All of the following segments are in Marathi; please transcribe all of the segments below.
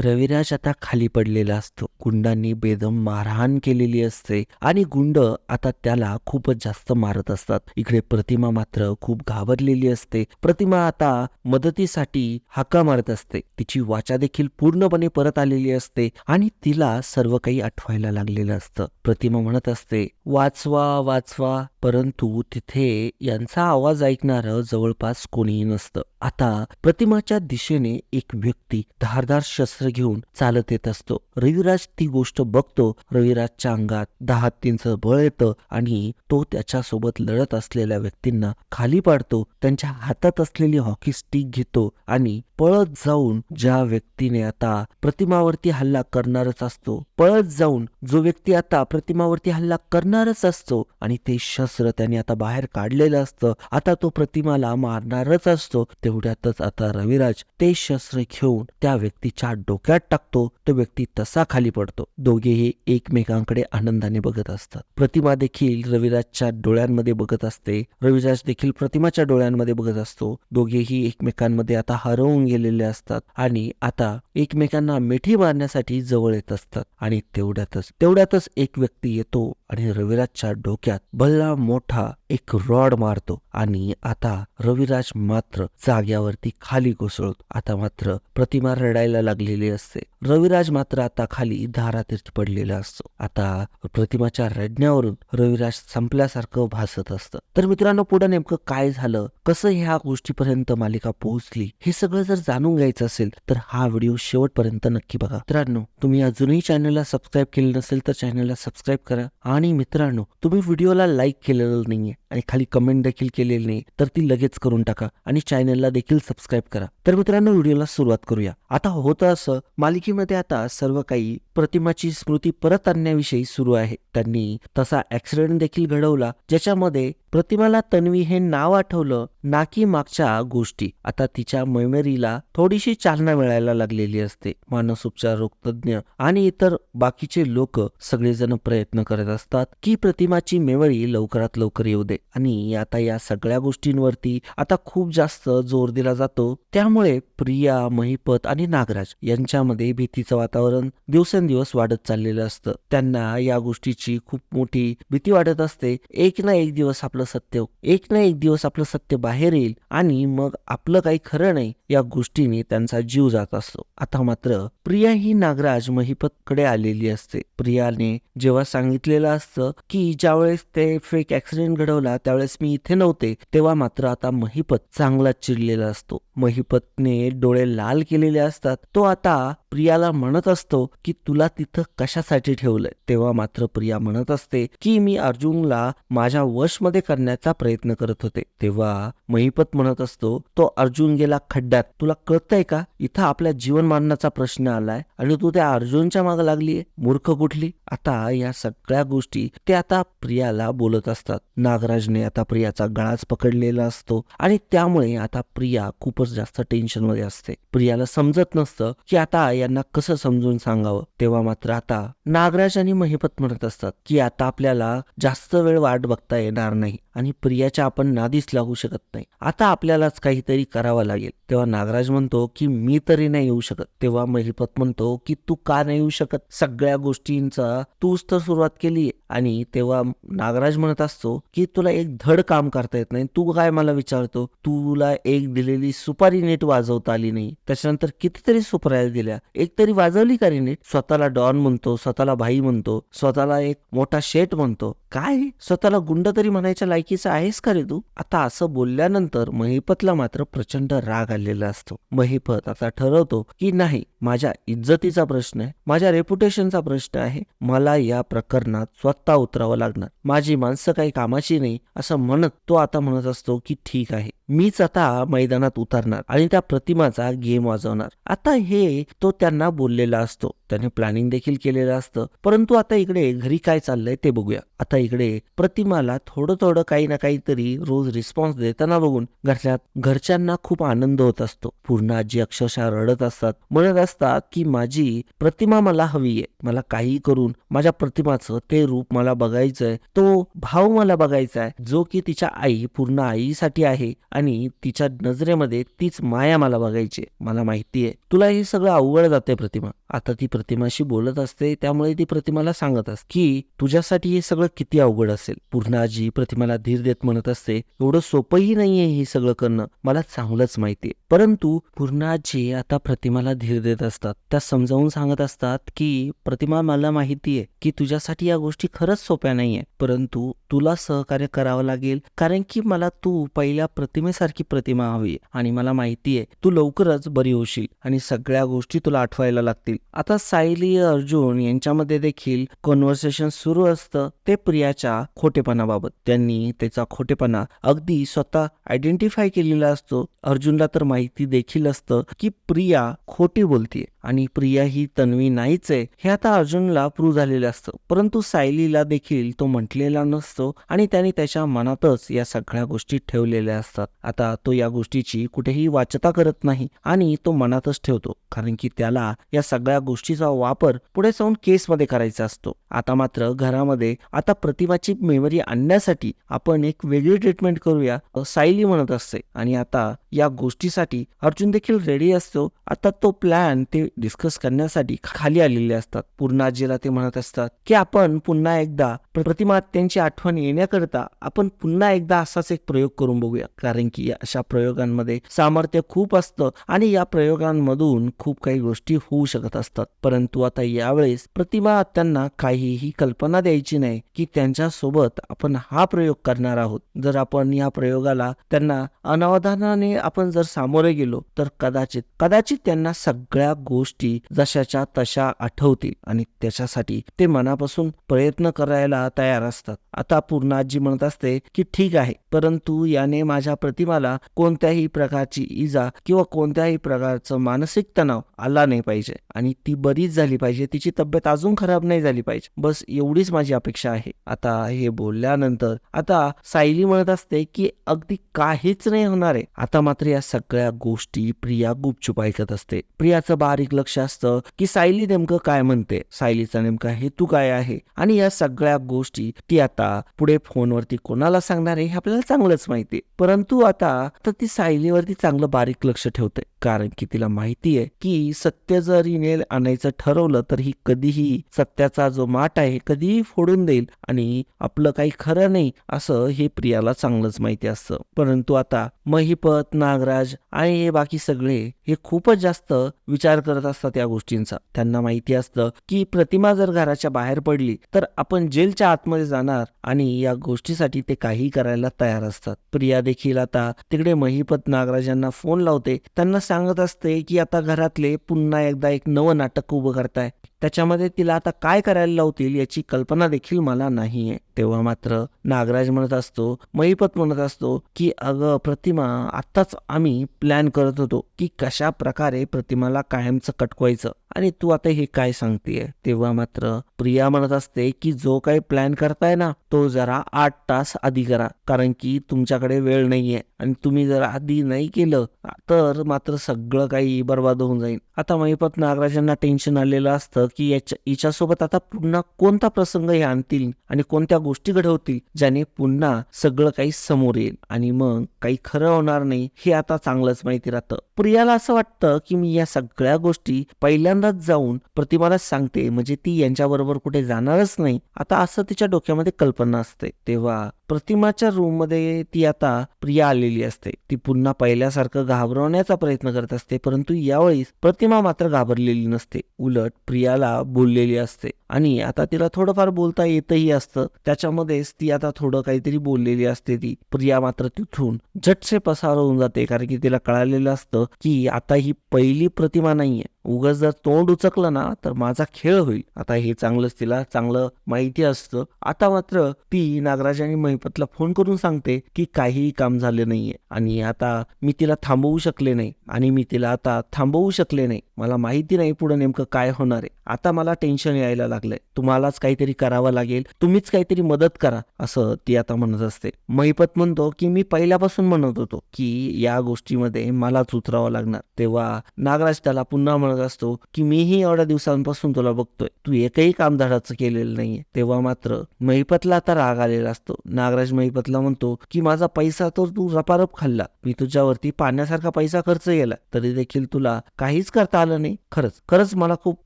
रविराज आता खाली पडलेला असतो. गुंडांनी बेदम मारहाण केलेली असते आणि गुंड आता त्याला खूपच जास्त मारत असतात. इकडे प्रतिमा मात्र खूप घाबरलेली असते. प्रतिमा आता मदतीसाठी हाका मारत असते. तिची वाचा देखील पूर्णपणे परत आलेली असते आणि तिला सर्व काही आठवायला लागलेलं असतं. प्रतिमा म्हणत असते वाचवा वाचवा परंतु तिथे यांचा आवाज ऐकणारं जवळपास कोणीही नसतं. आता प्रतिमाच्या दिशेने एक व्यक्ती धारदार शस्त्र घेऊन चालत येत असतो. रविराज ती गोष्ट बघतो. रविराजच्या अंगात दहा हत्तींचं बळ येतं आणि तो त्याच्यासोबत लढत असलेल्या व्यक्तींना खाली पाडतो. त्यांच्या हातात असलेली हॉकी स्टिक घेतो आणि पळत जाऊन ज्या व्यक्तीने आता प्रतिमावरती हल्ला करणारच असतो पळत जाऊन जो व्यक्ती आता प्रतिमावरती हल्ला करणारच असतो आणि ते शस्त्र त्याने आता बाहेर काढलेलं असतं आता तो प्रतिमाला मारणारच असतो तेवढ्यातच आता रविराज ते शस्त्र घेऊन त्या व्यक्तीच्या डोक्यात टाकतो तो व्यक्ती तसा खाली पडतो. दोघेही एकमेकांकडे आनंदाने बघत असतात. प्रतिमा देखील रविराजच्या डोळ्यांमध्ये बघत असते. रविराज देखील प्रतिमाच्या डोळ्यांमध्ये बघत असतो. दोघेही एकमेकांमध्ये आता हरवून गेलेले असतात आणि आता एकमेकांना मिठी मारण्यासाठी जवळ येत असतात. आणि तेवढ्यातच तेवढ्यातच एक व्यक्ती येतो आणि रविराजच्या डोक्यात भल्ला मोठा एक रॉड मारतो आणि आता रविराज मात्र जाग्यावरती खाली कोसळतो. आता मात्र प्रतिमा रडायला लागलेली असते. रविराज मात्र आता खाली धारातीर्थी पडलेला असतो. आता प्रतिमाच्या रडण्यावरून रविराज संपल्यासारखं भासत असतं. तर मित्रांनो पुढे नेमकं काय झालं? कसं ह्या गोष्टीपर्यंत मालिका पोहोचली? हे सगळं जर जाणून घ्यायचं असेल तर हा व्हिडिओ शेवटपर्यंत नक्की बघा. मित्रांनो तुम्ही अजूनही चॅनलला सबस्क्राईब केले नसेल तर चॅनलला सबस्क्राईब करा. आणि मित्रांनो तुम्ही व्हिडिओला लाईक केलेलं नाहीये आणि खाली कमेंट देखील केलेली नाही तर ती लगेच करून टाका आणि चॅनलला देखील सबस्क्राईब करा. तर मित्रांनो व्हिडिओला सुरुवात करूया. आता होतं असं मालिकेमध्ये आता सर्व काही प्रतिमाची स्मृती परत आणण्याविषयी सुरू आहे. त्यांनी तसा ऍक्सिडेंट देखील घडवला ज्याच्यामध्ये प्रतिमाला तन्वी हे नाव आठवलं ना की मागच्या गोष्टी. आता तिच्या मेमरीला थोडीशी चालना मिळायला लागलेली असते. मानसोपचार रोगतज्ञ आणि इतर बाकीचे लोक सगळेजण प्रयत्न करत असतात की प्रतिमाची मेमरी लवकरात लवकर येऊ दे. आणि आता या सगळ्या गोष्टींवरती आता खूप जास्त जोर दिला जातो. त्यामुळे प्रिया महिपत आणि नागराज यांच्यामध्ये भीतीचं वातावरण दिवसेंदिवस वाढत चाललेलं असतं. त्यांना या गोष्टीची खूप मोठी भीती वाटत असते. एक ना एक दिवस आपलं सत्य एक ना एक दिवस आपलं सत्य बाहेर येईल आणि मग आपलं काही खरं नाही या गोष्टीने त्यांचा जीव जात असतो. आता मात्र प्रिया ही नागराज महिपतकडे आलेली असते. प्रियाने जेव्हा सांगितलेलं असतं की ज्यावेळेस ते फेक ऍक्सिडेंट घडवला त्यावेळेस मी इथे नव्हते तेव्हा मात्र आता महिपत चांगला चिडलेला असतो. महिपतने डोळे लाल केलेले असतात. तो आता प्रियाला म्हणत असतो की तुला तिथं कशासाठी ठेवलंय? तेव्हा मात्र प्रिया म्हणत असते की मी अर्जुनला माझ्या वशमध्ये करण्याचा प्रयत्न करत होते. तेव्हा महिपत म्हणत असतो तो अर्जुन गेला खड्ड्यात. तुला कळतंय का? इथं आपल्या जीवन मारण्याचा प्रश्न आलाय आणि तू त्या अर्जुनच्या मागे लागलीये. मूर्ख कुठली? आता या सगळ्या गोष्टी ते आता प्रियाला बोलत असतात. नागराजने आता प्रियाचा गळाच पकडलेला असतो आणि त्यामुळे आता प्रिया खूपच जास्त टेन्शनमध्ये असते. प्रियाला समजत नसतं की आता यांना कसं समजून सांगावं? तेव्हा मात्र आता नागराज आणि महिपत म्हणत असतात की आता आपल्याला जास्त वेळ वाट बघता येणार नाही. आणि प्रियाच्या आपण नादीच लागू शकत नाही. आता आपल्यालाच काहीतरी करावं लागेल. तेव्हा नागराज म्हणतो की मी तरी नाही येऊ शकत. तेव्हा महिपत म्हणतो की तू का नाही येऊ शकत? सगळ्या गोष्टींचा तूच तर सुरुवात केली आणि तेव्हा नागराज म्हणत असतो की तुला एक धड काम करता येत नाही. तू काय मला विचारतो? तुला एक दिलेली सुपारी नीट वाजवता आली नाही. त्याच्यानंतर कितीतरी सुपाऱ्या दिल्या. एक तरी वाजवली का रे नीट? स्वतःला डॉन म्हणतो स्वतःला भाई म्हणतो स्वतःला एक मोठा शेट म्हणतो. काय? स्वतःला गुंड तरी म्हणायच्या लायकीचा आहेस का रे तू? आता असं बोलल्यानंतर महिपतला मात्र प्रचंड राग आलेला असतो. महिपत आता ठरवतो की नाही माझ्या इज्जतीचा प्रश्न आहे माझ्या रेप्युटेशनचा प्रश्न आहे मला या प्रकरणात स्वतः उतरावं लागणार. माझी माणसं काही कामाची नाही असं म्हणत तो आता म्हणत असतो की ठीक आहे. मीच आता मैदानात उतरणार आणि त्या प्रतिमाचा गेम वाजवणार. आता हे तो त्यांना बोललेला असतो. त्याने प्लॅनिंग देखील केलेलं असतं. परंतु आता इकडे घरी काय चाललंय ते बघूया. आता इकडे प्रतिमाला थोडं थोडं काही ना काहीतरी रोज रिस्पॉन्स देताना बघून घरच्यात घरच्यांना खूप आनंद होत असतो. पूर्ण आजी अक्षरशः रडत असतात. म्हणत असतात की माझी प्रतिमा मला हवी आहे. मला काही करून माझ्या प्रतिमाचं ते रूप मला बघायचंय. तो भाव मला बघायचा आहे जो की तिच्या आई पूर्ण आईसाठी आहे आणि तिच्या नजरेमध्ये तीच माया मला बघायची मला माहिती आहे. तुला हे सगळं अवघड जाते प्रतिमा. आता ती प्रतिमाशी बोलत असते त्यामुळे ती प्रतिमाला सांगत असते की तुझ्यासाठी हे सगळं किती अवघड असेल. पूर्ण आजी प्रतिमाला धीर देत म्हणत असते एवढं सोपंही नाहीये हे सगळं करणं. मला चांगलंच माहितीये परंतु पूर्ण आजी आता प्रतिमाला धीर देत असतात. त्या समजावून सांगत असतात की प्रतिमा मला माहितीये की तुझ्यासाठी या गोष्टी खरंच सोप्या नाहीये परंतु तुला सहकार्य करावं लागेल. कारण की मला तू पहिल्या प्रतिमेसारखी प्रतिमा हवी आणि मला माहितीये तू लवकरच बरी होशील आणि सगळ्या गोष्टी तुला आठवायला लागतील. आता सायली अर्जुन यांच्यामध्ये देखील कॉन्व्हर्सेशन सुरू असतं. ते प्रियाच्या खोटेपणाबाबत त्यांनी त्याचा खोटेपणा अगदी स्वतः आयडेंटिफाय केलेला असतो. अर्जुनला तर माहिती देखील असतं की प्रिया खोटी बोलतीये आणि प्रिया ही तन्वी नाहीच आहे. हे आता अर्जुनला प्रूव्ह झालेलं असतं. परंतु सायलीला देखील तो म्हटलेला नसतो. आणि त्याने त्याच्या मनातच या सगळ्या गोष्टी ठेवलेल्या असतात. आता तो या गोष्टीची कुठेही वाचता करत नाही आणि तो मनातच ठेवतो कारण की त्याला या सगळ्या गोष्टीचा वापर पुढे जाऊन केसमध्ये करायचा असतो. आता मात्र घरामध्ये आता प्रतिभाची मेमरी आणण्यासाठी आपण एक वेगळी ट्रीटमेंट करूया सायली म्हणत असते. आणि आता या गोष्टीसाठी अर्जुन देखील रेडी असतो. आता तो प्लॅन ते डिस्कस करण्यासाठी खाली आलेले असतात. पूर्ण आजीला ते म्हणत असतात की आपण पुन्हा एकदा प्रतिमा त्यांची आठवण येण्याकरता आपण पुन्हा एकदा असाच एक प्रयोग करून बघूया. कारण की या अशा प्रयोगांमध्ये सामर्थ्य खूप असतं आणि या प्रयोगांमधून खूप काही गोष्टी होऊ शकत असतात. परंतु आता यावेळेस प्रतिमा त्यांना काहीही कल्पना द्यायची नाही की त्यांच्यासोबत आपण हा प्रयोग करणार आहोत. जर आपण या प्रयोगाला त्यांना अनावधानाने आपण जर सामोरे गेलो तर कदाचित कदाचित त्यांना सगळ्या गोष्टी जशाच्या तशा आठवतील आणि त्याच्यासाठी ते मनापासून प्रयत्न करायला तयार असतात. आता पूर्ण आजी म्हणत असते की ठीक आहे परंतु याने माझ्या प्रतिमाला कोणत्याही प्रकारची इजा किंवा कोणत्याही प्रकारचं मानसिक तणाव आला नाही पाहिजे आणि ती बरीच झाली पाहिजे. तिची तब्येत अजून खराब नाही झाली पाहिजे. बस एवढीच माझी अपेक्षा आहे. आता हे बोलल्यानंतर आता सायली म्हणत असते की अगदी काहीच नाही होणार आहे. आता मात्र या सगळ्या गोष्टी प्रिया गुपचूप ऐकत असते. प्रियाचं बारीक लक्ष असतं की सायली नेमकं काय म्हणते. सायलीचा नेमका हेतू काय आहे? आणि या सगळ्या गोष्टी ती आता पुढे फोनवरती कोणाला सांगणार आहे हे आपल्याला चांगलंच माहिती आहे. परंतु आता तर ती सायलीवरती चांगलं बारीक लक्ष ठेवते कारण की तिला माहिती आहे की सत्य जर हिने आणायचं ठरवलं तर ही कधीही सत्याचा जो माट आहे कधीही फोडून देईल आणि आपलं काही खरं नाही असं हे प्रियाला चांगलंच माहिती असतं. परंतु आता महिपत नागराज आणि हे बाकी सगळे हे खूपच जास्त विचार करत असतात या गोष्टींचा. त्यांना माहिती असतं की प्रतिमा जर घराच्या बाहेर पडली तर आपण जेलच्या आतमध्ये जाणार आणि या गोष्टीसाठी ते काही करायला तयार असतात. प्रिया देखील आता तिकडे महिपत नागराजांना फोन लावते. त्यांना सांगत असते की आता घरातले पुन्हा एकदा एक नवं नाटक उभं करताय. त्याच्यामध्ये तिला आता काय करायला लावतील याची कल्पना देखील मला नाहीये. तेव्हा मात्र नागराज म्हणत असतो महिपत म्हणत असतो की अगं प्रतिमा आत्ताच आम्ही प्लॅन करत होतो की कशा प्रकारे प्रतिमाला कायमचं कटकवायचं आणि तू आता हे काय सांगतेय? तेव्हा मात्र प्रिया म्हणत असते की जो काही प्लॅन करताय ना तो जरा आठ तास आधी करा कारण की तुमच्याकडे वेळ नाहीये आणि तुम्ही जर आधी नाही केलं तर मात्र सगळं काही बर्बाद होऊन जाईल. आता महिपत नागराजांना टेन्शन आलेलं असतं की याच्या हिच्यासोबत आता पुन्हा कोणता प्रसंग हे आणतील आणि कोणत्या गोष्टी घडवतील ज्याने पुन्हा सगळं काही समोर येईल? आणि मग काही खरं होणार नाही हे आता चांगलंच माहिती राहतं. प्रियाला असं वाटतं की मी या सगळ्या गोष्टी पहिल्यांदाच जाऊन प्रतिमाला सांगते. म्हणजे ती यांच्याबरोबर कुठे जाणारच नाही. आता असं तिच्या डोक्यामध्ये कल्पना असते. तेव्हा प्रतिमाच्या रूममध्ये ती आता प्रिया आलेली असते. ती पुन्हा पहिल्यासारखं घाबरवण्याचा प्रयत्न करत असते. परंतु यावेळी प्रतिमा मात्र घाबरलेली नसते. उलट प्रियाला बोललेली असते. आणि आता तिला थोडंफार बोलता येतही असतं. त्याच्यामध्येच ती आता थोडं काहीतरी बोललेली असते ती. प्रिया मात्र तिथून झटसे पसार होऊन जाते. कारण की तिला कळालेलं असतं की आता ही पहिली प्रतिमा नाहीये. उगाच जर तोंड उचकलं ना तर माझा खेळ होईल. आता हे चांगलंच तिला चांगलं माहिती असतं. आता मात्र ती नागराज आणि महिपतला फोन करून सांगते की काहीही काम झाले नाहीये आणि आता मी तिला थांबवू शकले नाही आणि मी तिला आता थांबवू शकले नाही. मला माहिती नाही पुढे नेमकं काय होणार आहे. आता मला टेन्शन यायला लागलंय. तुम्हालाच काहीतरी करावं लागेल. तुम्हीच काहीतरी मदत करा असं ती आता म्हणत असते. महिपत म्हणतो की मी पहिल्यापासून म्हणत होतो की या गोष्टीमध्ये मलाच उतरावं लागणार. तेव्हा नागराज त्याला पुन्हा म्हणत असतो की मीही एवढ्या दिवसांपासून तुला बघतोय. तू एकही काम धडाचं केलेलं नाहीये. तेव्हा मात्र महिपतला आता राग आलेला असतो. नागराज महिपतला म्हणतो की माझा पैसा तर तू रपारप खाल्ला. मी तुझ्यावरती पाण्यासारखा पैसा खर्च केला. तरी देखील तुला काहीच करता आलं नाही. खरंच खरंच मला खूप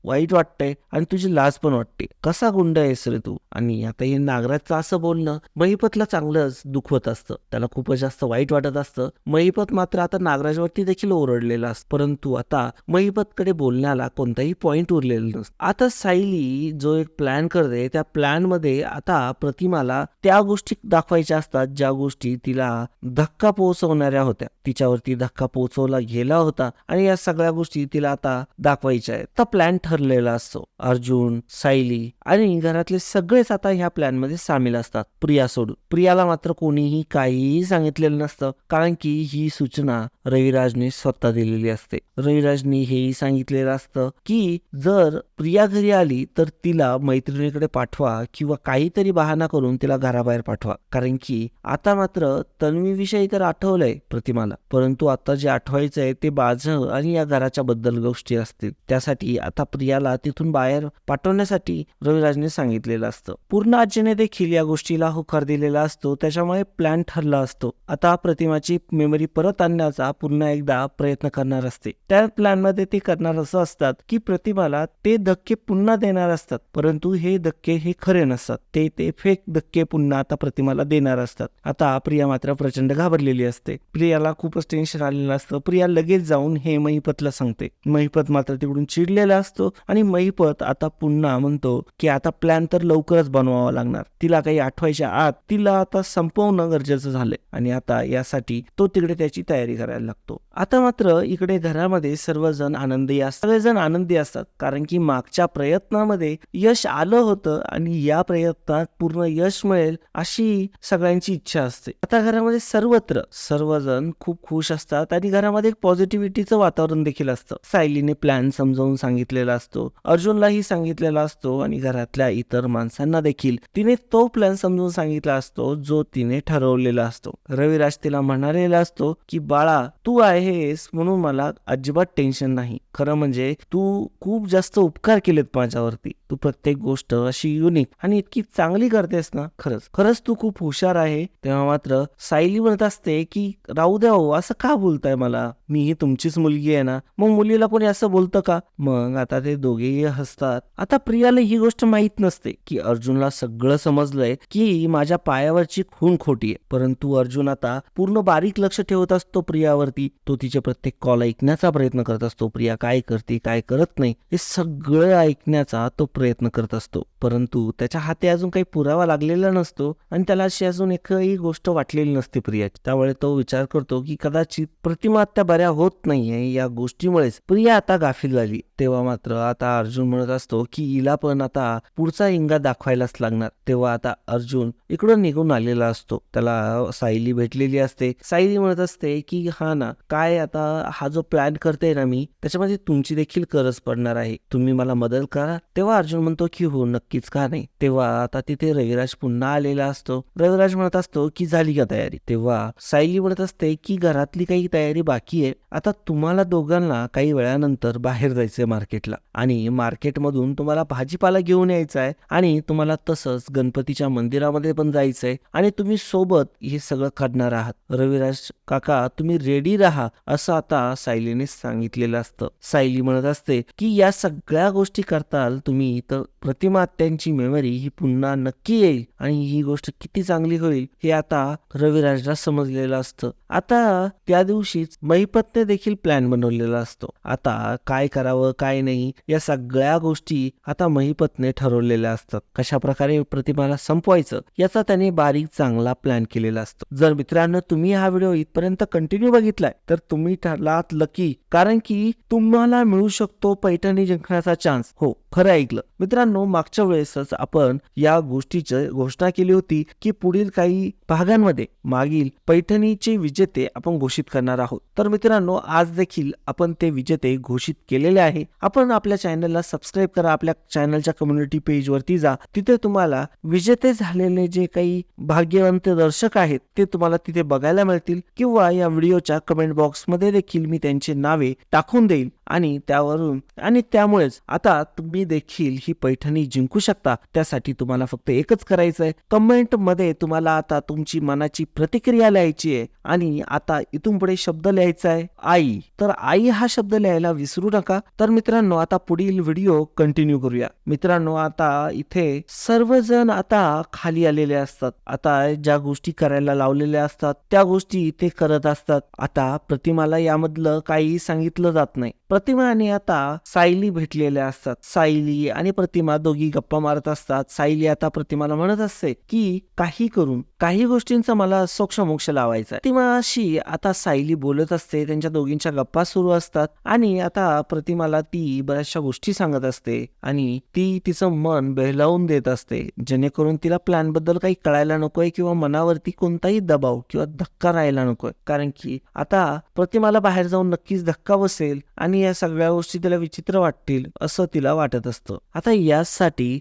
वाईट वाटतंय आणि तुझी लाज पण वाटते. कसा गुंड आहेस रे तू? आणि आता हे नागराजचं असं बोलणं महिपतला चांगलंच दुखवत असतं. त्याला खूपच जास्त वाईट वाटत असतं. महिपत मात्र आता नागराजवरती देखील ओरडलेला असतो. परंतु आता महिपतकडे बोलण्याला कोणताही पॉईंट उरलेला नसतो. आता सायली जो एक प्लॅन करते त्या प्लॅनमध्ये आता प्रतिमाला त्या गोष्टी दाखवायच्या असतात ज्या गोष्टी तिला धक्का पोहोचवणाऱ्या होत्या. तिच्यावरती धक्का पोहोचवला गेला होता आणि या सगळ्या गोष्टी तिला आता दाखवायच्या आहेत. तर प्लॅन ठरलेला असतो. अर्जुन सायली आणि घरातले सगळेच आता ह्या प्लॅनमध्ये सामील असतात. प्रिया सोडून. प्रियाला मात्र कोणीही काहीही सांगितलेलं नसतं. कारण की ही सूचना रविराजने स्वतः दिलेली असते. रविराजने हेही सांगितलेलं असतं की जर प्रिया घरी आली तर तिला मैत्रिणीकडे पाठवा किंवा काहीतरी बहाना करून तिला घराबाहेर पाठवा. कारण की आता मात्र तन्वीविषयी तर आठवलंय प्रतिमाला. परंतु आता जे आठवायचं आहे ते माझं आणि या घराच्या बद्दल गोष्टी असतील. त्यासाठी आता प्रियाला तिथून बाहेर पाठवण्यासाठी रविराजने सांगितलेलं असतं. पूर्ण आजीने देखील या गोष्टीला होकार दिलेला असतो. त्याच्यामुळे प्लॅन ठरला असतो. आता प्रतिमाची मेमरी परत आणण्याचा पुन्हा एकदा प्रयत्न करणार असते. त्या प्लॅनमध्ये ती करणार असं असतात की प्रतिमाला ते धक्के पुन्हा देणार असतात. परंतु हे धक्के हे खरे नसतात. ते ते फेक धक्के पुन्हा आता प्रतिमाला देणार असतात. आता प्रिया मात्र प्रचंड घाबरलेली असते. प्रियाला खूपच टेन्शन आलेलं असतं. प्रिया लगेच जाऊन हे महिपतला सांगते. महिपत मात्र तिकडून चिडलेला असतो आणि महिपत आता पुन्हा म्हणतो की आता प्लॅन तर लवकरच बनवावा लागणार. तिला काही आठवायच्या आत तिला आता संपवणं गरजेचं झालंय. आणि आता यासाठी तो तिकडे त्याची तयारी करायला लागतो. आता मात्र इकडे घरामध्ये सर्वजण आनंदी असतात. सगळेजण आनंदी असतात. कारण की मागच्या प्रयत्नामध्ये यश आलं होतं आणि या प्रयत्नात पूर्ण यश मिळेल अशी सगळ्यांची इच्छा असते. आता घरामध्ये सर्वत्र सर्वजण खूप खुश असतात आणि घरामध्ये एक पॉझिटिव्हिटीचं वातावरण देखील असतं. सायलीने प्लॅन समजावून सांगितलेला असतो. अर्जुनलाही सांगितलेला असतो आणि घरातल्या इतर माणसांना देखील. तिने तो प्लॅन समजून सांगितला असतो जो तिने ठरवलेला असतो. रविराज तिला म्हणालेला असतो की बाळा तू आहेस म्हणून मला अजिबात टेन्शन नाही. खरं म्हणजे तू खूप जास्त उपकार केलेत माझ्यावरती. तू प्रत्येक गोष्ट अशी युनिक आणि इतकी चांगली करतेस ना. खरंच. खरंच तू खूप हुशार आहे. तेव्हा मात्र सायली म्हणत असते की राहू द्या हो असं का बोलताय मला? मी ही तुमचीच मुलगी आहे ना. मग मुलीला कोणी असं बोलतं का? मग आता ते दोघेही हसतात. आता प्रियाला ही गोष्ट माहीत नसते की अर्जुनला सगळं समजलंय की माझ्या पायावरची खून खोटी आहे. परंतु अर्जुन आता पूर्ण बारीक लक्ष ठेवत असतो प्रियावरती. तो तिचे प्रत्येक कॉल ऐकण्याचा प्रयत्न करत असतो. प्रिया काय करते काय करत नाही हे सगळं ऐकण्याचा तो प्रयत्न करत असतो. परंतु त्याच्या हाती अजून काही पुरावा लागलेला नसतो आणि त्याला अशी अजून एकही गोष्ट वाटलेली नसते प्रियाची. त्यामुळे तो विचार करतो की कदाचित प्रतिमा त्या बऱ्या होत नाहीये या गोष्टीमुळेच प्रिया आता गाफील झाली. तेव्हा मात्र आता अर्जुन म्हणत असतो की हिला पण आता पुढचा इंगा दाखवायलाच लागणार. तेव्हा आता अर्जुन इकडून निघून आलेला असतो. त्याला सायली भेटलेली असते. सायली म्हणत असते की हा ना काय आता हा जो प्लॅन करते ना मी त्याच्यामध्ये तुमची देखील गरज पडणार आहे. तुम्ही मला मदत करा. तेव्हा अर्जुन म्हणतो की हो नक्की नक्कीच का नाही? तेव्हा आता तिथे रविराज पुन्हा आलेला असतो. रविराज म्हणत असतो की झाली का तयारी? तेव्हा सायली म्हणत असते की घरातली काही तयारी बाकी आहे. आता तुम्हाला दोघांना काही वेळानंतर बाहेर जायचंय मार्केटला. आणि मार्केटमधून तुम्हाला भाजीपाला घेऊन यायचा आहे आणि तुम्हाला तसंच गणपतीच्या मंदिरामध्ये पण जायचंय. आणि तुम्ही सोबत हे सगळं करणार आहात. रविराज काका तुम्ही रेडी राहा असं आता सायलीने सांगितलेलं असतं. सायली म्हणत असते की या सगळ्या गोष्टी करताल तुम्ही तर प्रतिमा त्यांची मेमरी ही पुन्हा नक्की येईल आणि ही गोष्ट किती चांगली होईल हे आता रविराजला समजलेलं असतं. आता त्या दिवशीच महिपतने देखील प्लॅन बनवलेला असतो. आता काय करावं काय नाही या सगळ्या गोष्टी आता महिपतने ठरवलेल्या असतात. कशा प्रकारे प्रतिमाला संपवायचं याचा त्याने बारीक चांगला प्लॅन केलेला असतो. जर मित्रांनो तुम्ही हा व्हिडिओ इथपर्यंत कंटिन्यू बघितलाय तर तुम्ही ठरलात लकी कारण की तुम्हाला मिळू शकतो पैठणी जिंकण्याचा चान्स हो खरं ऐकलं. मित्रांनो मागच्या वेळेसच आपण या गोष्टीची घोषणा केली होती की पुढील काही भागांमध्ये मागील पैठणीचे विजेते आपण घोषित करणार आहोत. तर मित्रांनो आज देखील आपण ते विजेते घोषित केलेले आहे. आपण आपल्या चॅनलला सबस्क्राईब करा आपल्या चॅनलच्या कम्युनिटी पेज वरती जा. तिथे तुम्हाला विजेते झालेले जे काही भाग्यवंत दर्शक आहेत ते तुम्हाला तिथे बघायला मिळतील किंवा या व्हिडिओच्या कमेंट बॉक्समध्ये देखील मी त्यांची नावे टाकून देईल आणि त्यावरून आणि त्यामुळेच आता तुम्ही देखील ही पैठणी जिंकू शकता. त्यासाठी तुम्हाला फक्त एकच करायचं आहे कमेंटमध्ये तुम्हाला आता तुमची मनाची प्रतिक्रिया लिहायची आहे आणि आता इथून पुढे शब्द लिहायचा आहे आई. तर आई हा शब्द लिहायला विसरू नका. तर मित्रांनो आता पुढील व्हिडिओ कंटिन्यू करूया. मित्रांनो आता इथे सर्वजण आता खाली आलेले असतात. आता ज्या गोष्टी करायला लावलेल्या असतात त्या गोष्टी ते करत असतात. आता प्रतिमाला यामधलं काही सांगितलं जात नाही. प्रतिमा आणि आता सायली भेटलेल्या असतात. सायली आणि प्रतिमा दोघी गप्पा गप्पा मारत असतात. सायली आता प्रतिमाला म्हणत असते की काही करून काही गोष्टींचा मला सोक्ष मोक्ष लावायचा प्रतिमाशी आता सायली बोलत असते त्यांच्या दोघींच्या गप्पा सुरू असतात आणि आता प्रतिमाला ती बऱ्याचशा गोष्टी सांगत असते आणि ती तिचं मन बेहलावून देत असते जेणेकरून तिला प्लॅनबद्दल काही कळायला नकोय किंवा मनावरती कोणताही दबाव किंवा धक्का राहायला नकोय. कारण की आता प्रतिमाला बाहेर जाऊन नक्कीच धक्का बसेल आणि या सगळ्या गोष्टी तिला विचित्र वाटतील असं तिला वाटत असतं. आता यासाठी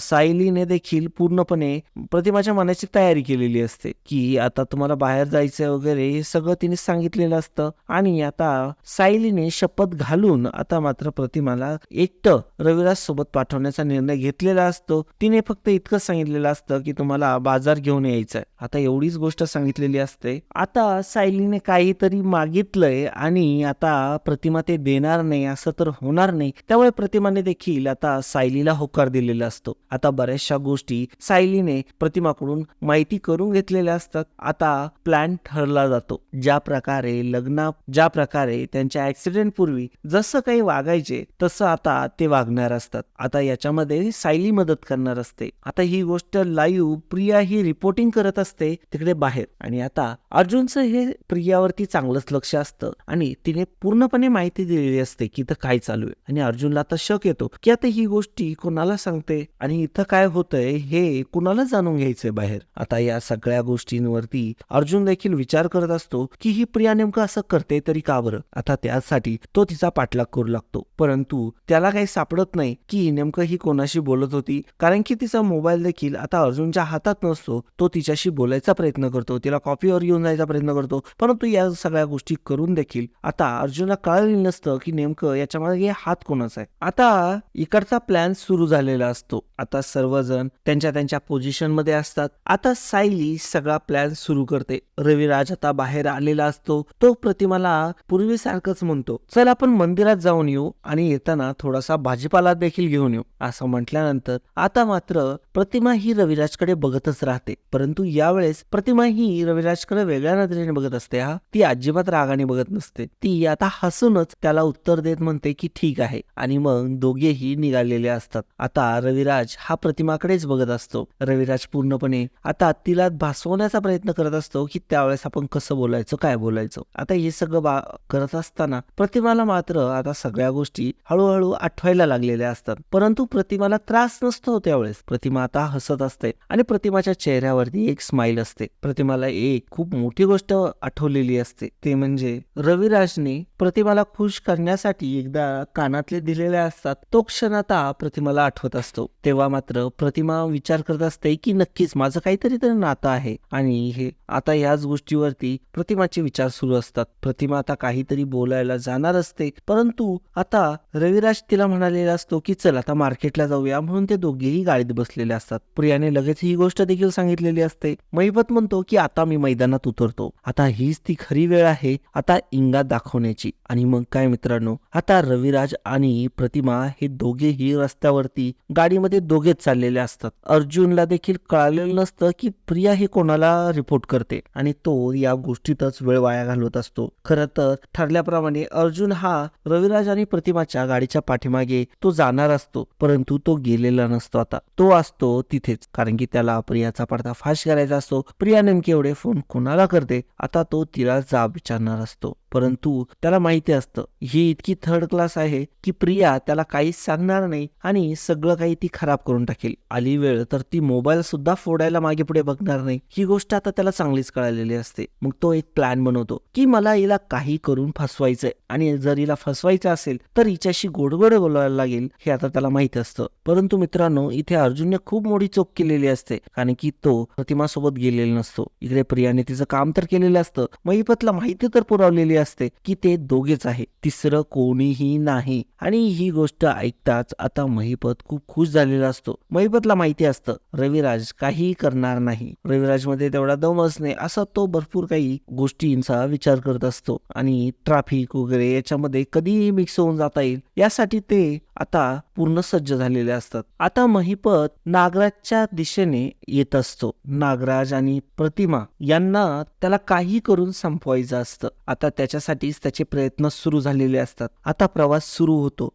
सायलीने देखील पूर्णपणे प्रतिमाच्या मनाची तयारी केलेली असते की आता तुम्हाला बाहेर जायचं वगैरे हे सगळं तिने सांगितलेलं असतं. आणि आता सायलीने शपथ घालून आता मात्र प्रतिमाला एकटं रविराज सोबत पाठवण्याचा निर्णय घेतलेला असतो. तिने फक्त इतकं सांगितलेलं असतं की तुम्हाला बाजार घेऊन यायचंय. आता एवढीच गोष्ट सांगितलेली असते. आता सायलीने काहीतरी मागितलंय आणि आता प्रतिमा ते देणार नाही असं तर होणार नाही. त्यामुळे प्रतिमाने देखील आता सायलीला होकार दिलेला असतो. आता बऱ्याचशा गोष्टी सायलीने प्रतिमाकडून माहिती करून घेतलेल्या असतात. आता प्लॅन ठरला जातो. ज्या प्रकारे लग्ना ज्या प्रकारे त्यांच्या ऍक्सिडेंट पूर्वी जसं काही वागायचे तसं आता ते वागणार असतात. आता याच्यामध्ये सायली मदत करणार असते. आता ही गोष्ट लाईव्ह प्रिया ही रिपोर्टिंग करत असते तिकडे बाहेर. आणि आता अर्जुनचं हे प्रियावरती चांगलंच लक्ष असतं. आणि तिने पूर्णपणे माहिती दिलेली असते की इथं काय चालू आहे. आणि अर्जुनला आता शक येतो की आता ही गोष्टी कोणाला सांगते आणि इथं काय होतंय हे कुणाला जाणून घ्यायचंय बाहेर? आता या सगळ्या गोष्टींवरती अर्जुन देखील विचार करत असतो की ही प्रिया नेमकं असं करते तरी का बरं? आता त्यासाठी तो तिचा पाठलाग करू लागतो. परंतु त्याला काही सापडत नाही की नेमकं ही कोणाशी बोलत होती. कारण की तिचा मोबाईल देखील आता अर्जुनच्या हातात नसतो. तो तिच्याशी बोलायचा प्रयत्न करतो तिला कॉफीवर घेऊन जायचा प्रयत्न करतो. परंतु या सगळ्या गोष्टी करून देखील आता अर्जुनला कळलेलं नसतं की नेमकं याच्यामध्ये हात कोणाचा आहे. आता इकडचा प्लॅन सुरू झालेला असतो. आता सर्वजण त्यांच्या त्यांच्या पोझिशनमध्ये असतात. आता सायली सगळा प्लॅन सुरू करते. रविराज आता बाहेर आलेला असतो. तो प्रतिमाला पूर्वीसारखंच म्हणतो चल आपण मंदिरात जाऊन येऊ आणि येताना थोडासा भाजीपाला देखील घेऊन येऊ. असं म्हटल्यानंतर आता मात्र प्रतिमा ही रविराजकडे बघतच राहते. परंतु यावेळेस प्रतिमा ही रविराजकडे वेगळ्या नजरेने बघत असते हा. ती अजिबात रागाने बघत नसते. ती आता हसूनच त्याला उत्तर देत म्हणते की ठीक आहे. आणि मग दोघेही निघालेले असतात. आता रविराज हा प्रतिमाकडेच बघत असतो. रविराज पूर्णपणे आता तिला भासवण्याचा प्रयत्न करत असतो की त्यावेळेस आपण कसं बोलायचं काय बोलायचं. आता हे सगळं बा करत असताना प्रतिमाला मात्र आता सगळ्या गोष्टी हळूहळू आठवायला लागलेल्या असतात. परंतु प्रतिमाला त्रास नसतो त्यावेळेस. प्रतिमा आता हसत असते आणि प्रतिमाच्या चेहऱ्यावरती एक स्माइल असते. प्रतिमाला एक खूप मोठी गोष्ट आठवलेली असते. ते म्हणजे रविराजने प्रतिमाला खुश करण्यासाठी एकदा कानातले दिलेले असतात. तो क्षण आता प्रतिमाला आठवत असतो. तेव्हा मात्र प्रतिमा विचार करत असते की नक्कीच माझं काहीतरी तरी नातं आहे. आणि हे आता याच गोष्टीवरती प्रतिमाचे विचार सुरू असतात. प्रतिमा आता काहीतरी बोलायला जाणार असते. परंतु आता रविराज तिला म्हणालेला असतो की चल आता मार्केटला जाऊया म्हणून ते दोघेही गाडीत बसलेले असतात. प्रियाने लगेच ही गोष्ट देखील सांगितलेली असते. मैवत म्हणतो की आता मी मैदानात उतरतो. आता हीच ती खरी वेळ आहे. आता इंगा दाखवण्याची. आणि मग काय मित्रांनो आता रविराज आणि प्रतिमा हे दोघेही रस्त्यावरती गाडीमध्ये दोघेच चाललेले असतात. अर्जुनला देखील कळालेलं नसतं की प्रिया ही कोणाला रिपोर्ट करते आणि तो या गोष्टीतच वेळ वाया घालवत असतो. खर तर ठरल्याप्रमाणे अर्जुन हा रविराज आणि प्रतिमाच्या गाडीच्या पाठीमागे तो जाणार असतो परंतु तो गेलेला नसतो आता. तो असतो तिथेच कारण की त्याला प्रियाचा पडदा फाश करायचा असतो. प्रिया नेमके एवढे फोन कोणाला करते? आता तो तिला जाब विचारणार असतो. परंतु त्याला माहिती असतं ही इतकी थर्ड क्लास आहे की प्रिया त्याला काहीच सांगणार नाही आणि सगळं काही ती खराब करून टाकेल. आली वेळ तर ती मोबाईल सुद्धा फोडायला मागे पुढे बघणार नाही. ही गोष्ट आता त्याला चांगलीच कळालेली असते. मग तो एक प्लॅन बनवतो की मला हिला काही करून फसवायचंय. आणि जर हिला फसवायचं असेल तर हिच्याशी गोडगोड बोलायला लागेल हे आता त्याला माहीत असतं. परंतु मित्रांनो इथे अर्जुनने खूप मोठी चोख केलेली असते. कारण की तो प्रतिमा सोबत गेलेला नसतो. इकडे प्रियाने तिचं काम तर केलेलं असतं. महिपतला माहिती तर पुरवलेली असते की ते दोघेच आहे. तिसरं कोणीही नाही. आणि ही गोष्ट ऐकताच आता महिपत खूप खुश झालेला असतो. महिपतला माहिती असतं. रविराज काहीही करणार नाही. रविराजमध्ये तेवढा दम नाही असा तो भरपूर काही गोष्टींचा विचार करत असतो. आणि ट्रॅफिक वगैरे याच्यामध्ये कधीही मिक्स होऊन जाता येईल यासाठी ते आता पूर्ण सज्ज झालेले असतात. आता महिपत नागराजच्या दिशेने येत असतो. नागराज आणि प्रतिमा यांना त्याला काही करून संपवायचं असतं. आता त्याच्यासाठीच त्याचे प्रयत्न सुरू झालेले असतात. आता प्रवास सुरू होतो.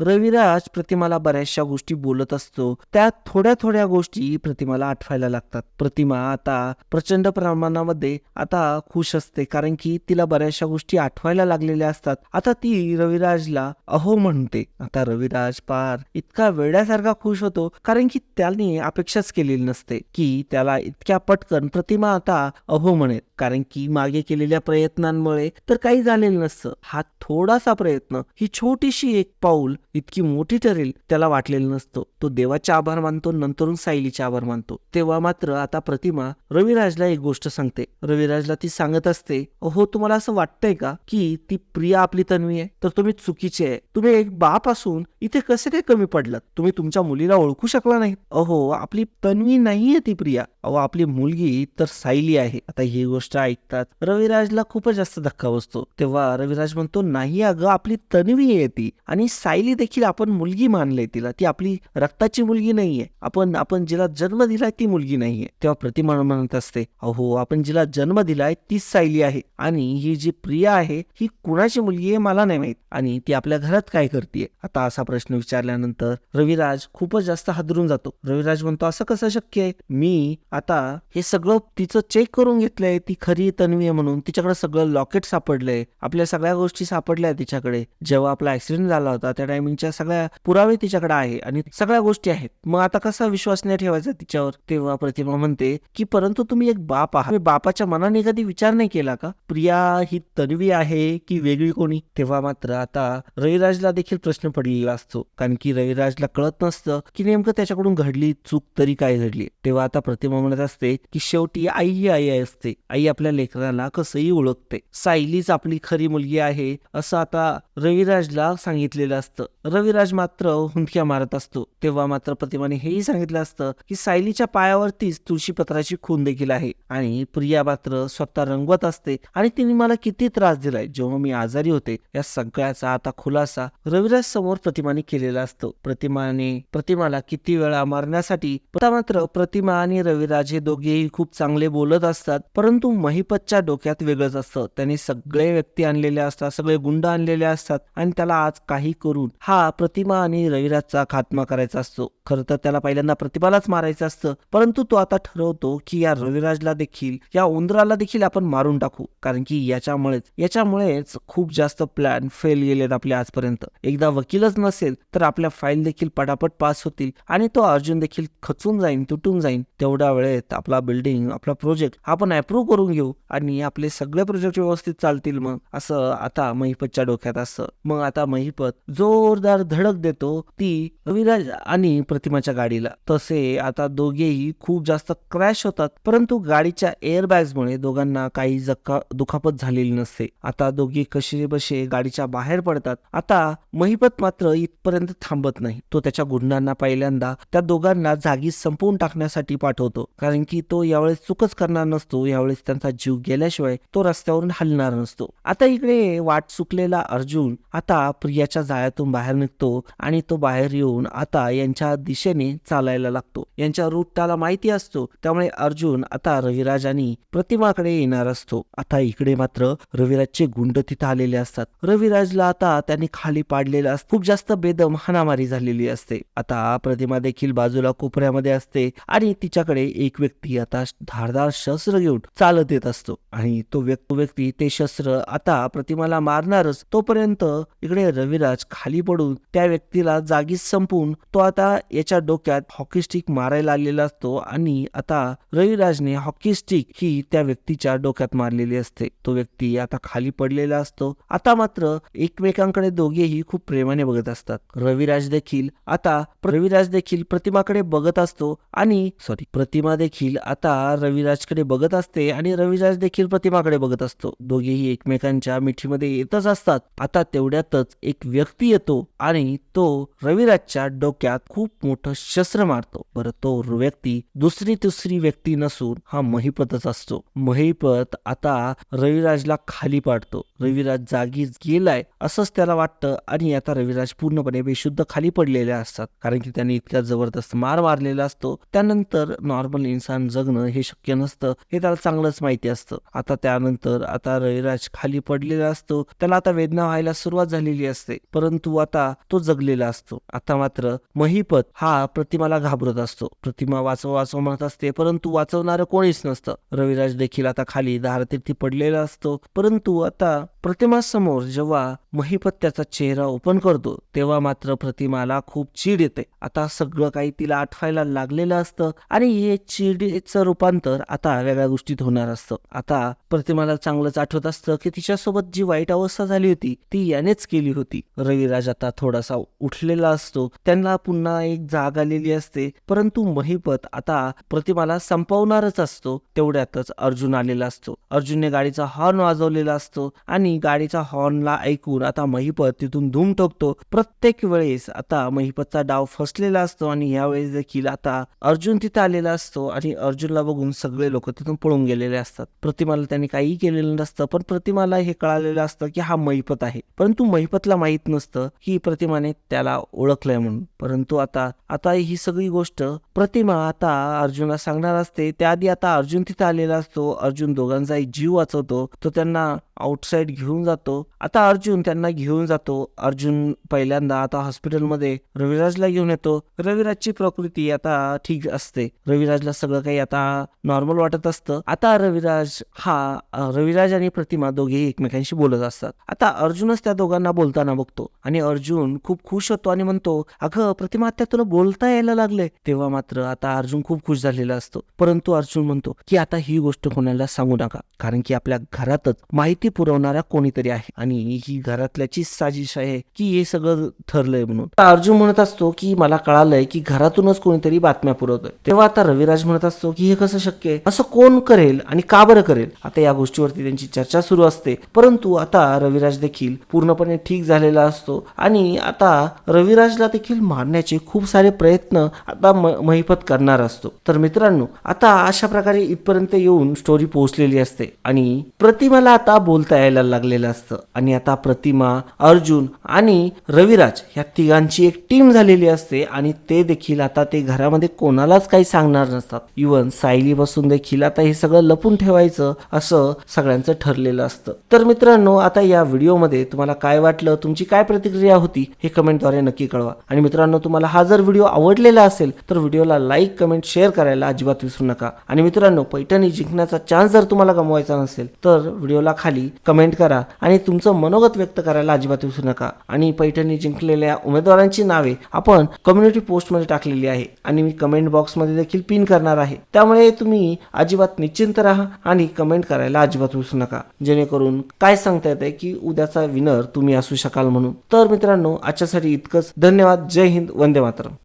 रविराज प्रतिमाला बऱ्याचशा गोष्टी बोलत असतो त्या थोड्या थोड्या गोष्टी प्रतिमाला आठवायला लागतात. प्रतिमा आता प्रचंड प्रमाणामध्ये आता खुश असते कारण की तिला बऱ्याचशा गोष्टी आठवायला लागलेल्या असतात. आता ती रविराजला अहो म्हणते आता रविराज पार इतका वेड्यासारखा खुश होतो कारण की त्याने अपेक्षाच केलेली नसते की त्याला इतक्या पटकन प्रतिमा आता अहो म्हणेल. कारण की मागे केलेल्या प्रयत्नांमुळे तर काही झालेलं नसतं. हा थोडासा प्रयत्न ही छोटीशी एक पाऊल इतकी मोठी ठरेल त्याला वाटलेलं नसतं तो देवाचे आभार मानतो नंतरून सायलीचे आभार मानतो. तेव्हा मात्र आता प्रतिमा रविराजला एक गोष्ट सांगते. रविराजला ती सांगत असते अहो तुम्हाला असं वाटतंय का की ती प्रिया आपली तन्वी आहे? तर तुम्ही चुकीचे आहे. तुम्ही एक बाप असून इथे कसे काय कमी पडलात? तुम्ही तुमच्या मुलीला ओळखू शकला नाही अहो आपली तन्वी नाहीये ती प्रिया. अहो आपली मुलगी तर सायली आहे. आता ही गोष्ट ऐकतात रविराजला खूपच जास्त धक्का बसतो. तेव्हा रविराज म्हणतो नाही अगं आपली तन्वी आहे ती. आणि सायली देखील आपण मुलगी मानले तिला. ती आपली आत्ताची मुलगी नाहीये. आपण आपण जिला जन्म दिलाय ती मुलगी नाहीये. तेव्हा प्रतिमा म्हणत असते अहो आपण जिला जन्म दिलाय तीच सायली आहे. आणि ही जी प्रिया आहे ही कुणाची मुलगी आहे मला नाही माहीत. आणि ती आपल्या घरात काय करते आता असा प्रश्न विचारल्यानंतर रविराज खूपच जास्त हादरून जातो. रविराज म्हणतो असं कसं शक्य आहे? मी आता हे सगळं तिचं चेक करून घेतलंय. ती खरी तन्वी आहे म्हणून. तिच्याकडे सगळं लॉकेट सापडलंय. आपल्या सगळ्या गोष्टी सापडल्या तिच्याकडे. जेव्हा आपला ऍक्सिडेंट झाला होता त्या टायमिंगच्या सगळ्या पुरावे तिच्याकडे आहे. आणि सगळ्या गोष्टी आहेत. मग आता कसा विश्वास नाही ठेवायचा तिच्यावर? तेव्हा प्रतिमा म्हणते की परंतु तुम्ही एक बाप आहात. बापाच्या मनाने कधी विचार नाही केला का? प्रिया ही तन्वी आहे की वेगळी कोणी? तेव्हा मात्र आता रविराजला देखील प्रश्न पडलेला असतो. कारण की रविराजला कळत नसतं की नेमकं त्याच्याकडून घडली चूक तरी काय घडली. तेव्हा आता प्रतिमा म्हणत असते की शेवटी आई ही आई असते. आई आपल्या लेकराला कसंही ओळखते. सायलीच आपली खरी मुलगी आहे असं आता रविराजला सांगितलेलं असतं. रविराज मात्र हुंदक्या मारत असतो. तेव्हा मात्र प्रतिमाने हेही सांगितलं असतं की सायलीच्या पायावरतीच तुळशीपत्राची खून देखील आहे. आणि प्रिया मात्र स्वतः रंगवत असते आणि तिने मला किती त्रास दिलाय जेव्हा मी आजारी होते या सगळ्याचा आता खुलासा रविराज समोर प्रतिमाने केलेला असतो. प्रतिमाने प्रतिमाला किती वेळा मारण्यासाठी मात्र प्रतिमा आणि रविराज हे दोघेही खूप चांगले बोलत असतात परंतु महिपतच्या डोक्यात वेगळंच असतं. त्यांनी सगळे व्यक्ती आणलेले असतात सगळे गुंड आणलेले असतात आणि त्याला आज काही करून हा प्रतिमा आणि रविराजचा खात्मा करायचा असतो. खरं तर त्याला पहिल्यांदा प्रतिभालाच मारायचं असतं. परंतु तो आता ठरवतो की या रविराजला देखील या उंदराला देखील आपण मारून टाकू. कारण की याच्यामुळेच याच्यामुळेच खूप जास्त प्लॅन फेल गेलेत आपले आजपर्यंत. एकदा वकीलच नसेल तर आपल्या फाईल देखील पटापट पास होतील आणि तो अर्जुन देखील खचून जाईन तुटून जाईन. तेवढ्या वेळेत आपला बिल्डिंग आपला प्रोजेक्ट आपण अप्रूव्ह करून घेऊ आणि आपले सगळे प्रोजेक्ट व्यवस्थित चालतील मग. असं आता महिपतच्या डोक्यात असं मग आता महिपत जोरदार धडक देतो ती रविराज आणि प्रतिमाच्या गाडीला. तसे आता दोघेही खूप जास्त क्रॅश होतात परंतु गाडीच्या एअरबॅग्समुळे दोघांना काही जखा दुखापत झालेली नसते. आता दोघे कसे बसे गाडीच्या बाहेर पडतात आता महिपत मात्र इथपर्यंत थांबत नाही. तो त्याच्या गुंडांना पहिल्यांदा त्या दोघांना जागी संपवून टाकण्यासाठी पाठवतो कारण की तो यावेळेस चूकच करणार नसतो यावेळेस त्यांचा जीव गेल्याशिवाय तो रस्त्यावरून हलणार नसतो. आता इकडे वाट चुकलेला अर्जुन आता प्रियाच्या जाळ्यातून बाहेर निघतो आणि तो बाहेर येऊन आता यांच्या दिशेने चालायला लागतो. यांच्या रूट त्याला माहिती असतो. त्यामुळे अर्जुन आता रविराज प्रतिमाकडे येणार असतो. आता इकडे मात्र रविराजचे गुंड तिथं आलेले असतात. रविराजला आता त्यांनी खाली पाडलेला असतो खूप जास्त बेदम हाणामारी झालेली असते. आता प्रतिमा देखील बाजूला कोपऱ्यामध्ये असते आणि तिच्याकडे एक व्यक्ती आता धारदार शस्त्र घेऊन चालत येत असतो. आणि तो व्यक्ती ते शस्त्र आता प्रतिमाला मारणारच. तोपर्यंत इकडे रविराज खाली पडून त्या व्यक्तीला जागीच संपून तो आता याच्या डोक्यात हॉकी स्टिक मारायला आलेला असतो आणि आता रविराजने हॉकी स्टिक ही त्या व्यक्तीच्या डोक्यात मारलेली असते. तो व्यक्ती आता खाली पडलेला असतो. आता मात्र एकमेकांकडे दोघेही खूप प्रेमाने बघत असतात. रविराज देखील आता रविराज देखील प्रतिमाकडे बघत असतो आणि सॉरी प्रतिमा देखील आता रविराजकडे बघत असते आणि रविराज देखील प्रतिमाकडे बघत असतो. दोघेही एकमेकांच्या मिठीमध्ये येतच असतात. आता तेवढ्यातच एक व्यक्ती येतो आणि तो रविराजच्या डोक्यात खूप मोठं शस्त्र मारतो. बरं तो व्यक्ती दुसरी तिसरी व्यक्ती नसून हा महिपतच असतो. महिपत आता रविराजला खाली पाडतो. रविराज जागीच गेलाय असंच त्याला वाटतं आणि आता रविराज पूर्णपणे बेशुद्ध खाली पडलेले असतात. कारण की त्यांनी इतक्या जबरदस्त मार मारलेला असतो. त्यानंतर नॉर्मल इन्सान जगणं हे शक्य नसतं. हे त्याला चांगलंच माहिती असतं. आता त्यानंतर आता रविराज खाली पडलेला असतो. त्याला आता वेदना व्हायला सुरुवात झालेली असते. परंतु आता तो जगलेला असतो. आता मात्र महिपत हा प्रतिमाला घाबरत असतो. प्रतिमा वाचव वाचव म्हणत असते परंतु वाचवणारं कोणीच नसतं. रविराज देखील आता खाली दारतीर्थी पडलेला असतो परंतु आता प्रतिमा समोर जेव्हा महिपत त्याचा चेहरा ओपन करतो तेव्हा मात्र प्रतिमाला खूप चीड येते. आता सगळं काही तिला आठवायला लागलेलं असतं आणि हे चिडीचं रूपांतर आता वेगळ्या गोष्टीत होणार असतं. आता प्रतिमाला चांगलंच आठवत असतं की तिच्यासोबत जी वाईट अवस्था झाली होती ती यानेच केली होती. रविराज आता थोडासा उठलेला असतो त्यांना पुन्हा एक जाग आलेली असते. परंतु महिपत आता प्रतिमाला संपवणारच असतो. तेवढ्यातच अर्जुन आलेला असतो. अर्जुनने गाडीचा हॉर्न वाजवलेला असतो आणि गाडीचा हॉर्नला ऐकून आता महिपत तिथून धूम ठोकतो. प्रत्येक वेळेस आता महिपतचा डाव फसलेला असतो आणि यावेळेस देखील आता अर्जुन तिथे आलेला असतो आणि अर्जुनला बघून सगळे लोक तिथून पळून गेलेले असतात. प्रतिमाला त्यांनी काहीही केलेलं नसतं पण प्रतिमाला हे कळालेलं असतं की हा महिपत आहे. परंतु महिपतला माहीत नसतं की प्रतिमाने त्याला ओळखलंय म्हणून. परंतु आता आता ही सगळी गोष्ट प्रतिमा आता अर्जुनला सांगणार असते. त्याआधी आता अर्जुन तिथे आलेला असतो. अर्जुन दोघांचाही जीव वाचवतो. तो त्यांना आउटसाईड घेऊन जातो. आता अर्जुन त्यांना घेऊन जातो. अर्जुन पहिल्यांदा आता हॉस्पिटलमध्ये रविराजला घेऊन येतो. रविराजची प्रकृती आता ठीक असते. रविराजला सगळं काही आता नॉर्मल वाटत असतं. आता रविराज हा रविराज आणि प्रतिमा दोघेही एकमेकांशी बोलत असतात. आता अर्जुनच त्या दोघांना बोलताना बघतो. आणि अर्जुन खूप खुश होतो आणि म्हणतो अगं प्रतिमा आता तुला बोलता यायला लागले. तेव्हा मात्र आता अर्जुन खूप खुश झालेला असतो. परंतु अर्जुन म्हणतो की आता ही गोष्ट कोणाला सांगू नका. कारण की आपल्या घरातच माहिती पुरवणारा कोणीतरी आहे. आणि ही घरातल्याची साजिश आहे की हे सगळं ठरलंय म्हणून. अर्जुन म्हणत असतो की मला कळालंय की घरातूनच कोणीतरी बातम्या पुरवतोय. तेव्हा आता रविराज म्हणत असतो की हे कसं शक्य आहे? असं कोण करेल आणि का बरं करेल? आता या गोष्टीवरती त्यांची चर्चा सुरू असते. परंतु आता रविराज देखील पूर्णपणे ठीक झालेला असतो. आणि आता रविराजला देखील मारण्याचे खूप सारे प्रयत्न आता महिपत करणार असतो. तर मित्रांनो आता अशा प्रकारे इथपर्यंत येऊन स्टोरी पोहोचलेली असते. आणि प्रतिमाला आता बोलता यायला लागलेलं असतं. आणि आता प्रतिमा अर्जुन आणि रविराज या तिघांची एक टीम झालेली असते आणि ते देखील आता ते घरामध्ये कोणालाच काही सांगणार नसतात. इवन सायली बसून देखील आता हे सगळं लपून ठेवायचं असं सगळ्यांचं ठरलेलं असतं. तर मित्रांनो आता या व्हिडिओमध्ये तुम्हाला काय वाटलं तुमची काय प्रतिक्रिया होती हे कमेंटद्वारे नक्की कळवा. आणि मित्रांनो तुम्हाला हा जर व्हिडिओ आवडलेला असेल तर व्हिडिओला लाईक कमेंट शेअर करायला अजिबात विसरू नका. आणि मित्रांनो पैठणी जिंकण्याचा चान्स जर तुम्हाला गमवायचा नसेल तर व्हिडिओला खाली कमेंट करा आणि तुमचं मनोगत व्यक्त करायला अजिबात विसरू नका. आणि पैठणी जिंकलेल्या उमेदवारांची नावे आपण कम्युनिटी पोस्टमध्ये टाकलेली आहे. आणि मी कमेंट बॉक्समध्ये देखील पिन करणार आहे. त्यामुळे तुम्ही अजिबात निश्चिंत राहा आणि कमेंट करायला अजिबात विसरू नका. जेणेकरून काय सांगता येते की उद्याचा विनर तुम्ही असू शकाल म्हणून. तर मित्रांनो आजच्यासाठी इतकंच. धन्यवाद. जय हिंद. वंदे मातरम.